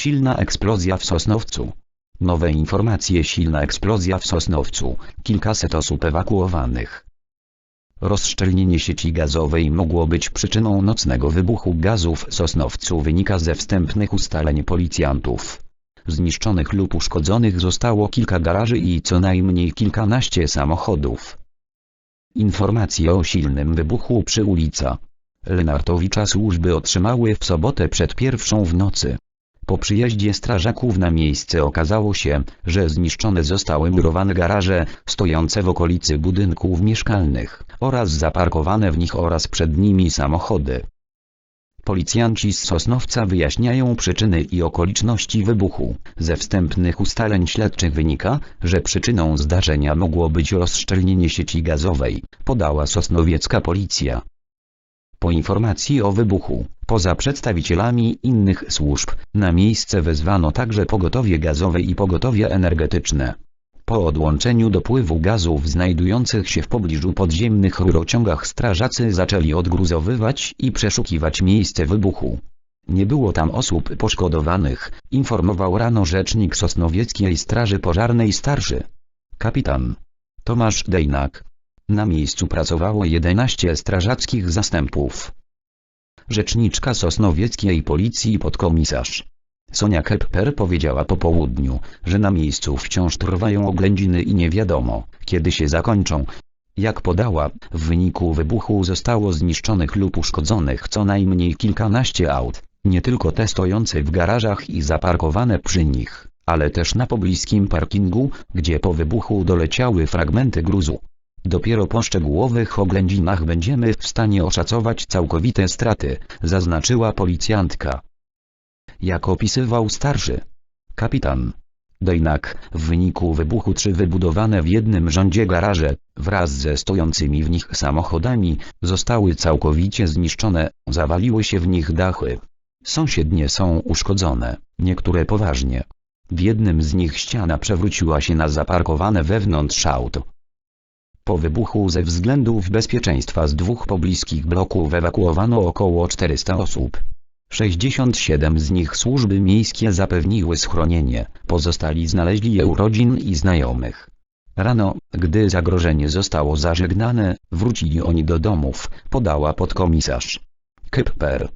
Silna eksplozja w Sosnowcu. Nowe informacje silna eksplozja w Sosnowcu, kilkaset osób ewakuowanych. Rozszczelnienie sieci gazowej mogło być przyczyną nocnego wybuchu gazu w Sosnowcu wynika ze wstępnych ustaleń policjantów. Zniszczonych lub uszkodzonych zostało kilka garaży i co najmniej kilkanaście samochodów. Informacje o silnym wybuchu przy ulica Lenartowicza służby otrzymały w sobotę przed pierwszą w nocy. Po przyjeździe strażaków na miejsce okazało się, że zniszczone zostały murowane garaże, stojące w okolicy budynków mieszkalnych, oraz zaparkowane w nich oraz przed nimi samochody. Policjanci z Sosnowca wyjaśniają przyczyny i okoliczności wybuchu. Ze wstępnych ustaleń śledczych wynika, że przyczyną zdarzenia mogło być rozszczelnienie sieci gazowej, podała sosnowiecka policja. Po informacji o wybuchu, poza przedstawicielami innych służb, na miejsce wezwano także pogotowie gazowe i pogotowie energetyczne. Po odłączeniu dopływu gazów znajdujących się w pobliżu podziemnych rurociągach strażacy zaczęli odgruzowywać i przeszukiwać miejsce wybuchu. Nie było tam osób poszkodowanych, informował rano rzecznik Sosnowieckiej Straży Pożarnej starszy. Kapitan Tomasz Dejnak. Na miejscu pracowało 11 strażackich zastępów. Rzeczniczka Sosnowieckiej Policji podkomisarz Sonia Kepper powiedziała po południu, że na miejscu wciąż trwają oględziny i nie wiadomo, kiedy się zakończą. Jak podała, w wyniku wybuchu zostało zniszczonych lub uszkodzonych co najmniej kilkanaście aut, nie tylko te stojące w garażach i zaparkowane przy nich, ale też na pobliskim parkingu, gdzie po wybuchu doleciały fragmenty gruzu. Dopiero po szczegółowych oględzinach będziemy w stanie oszacować całkowite straty, zaznaczyła policjantka. Jak opisywał starszy kapitan. Dojnak, w wyniku wybuchu trzy wybudowane w jednym rządzie garaże, wraz ze stojącymi w nich samochodami, zostały całkowicie zniszczone, zawaliły się w nich dachy. Sąsiednie są uszkodzone, niektóre poważnie. W jednym z nich ściana przewróciła się na zaparkowane wewnątrz auto. Po wybuchu ze względów bezpieczeństwa z dwóch pobliskich bloków ewakuowano około 400 osób. 67 z nich służby miejskie zapewniły schronienie, pozostali znaleźli je u rodzin i znajomych. Rano, gdy zagrożenie zostało zażegnane, wrócili oni do domów, podała podkomisarz. Kepper.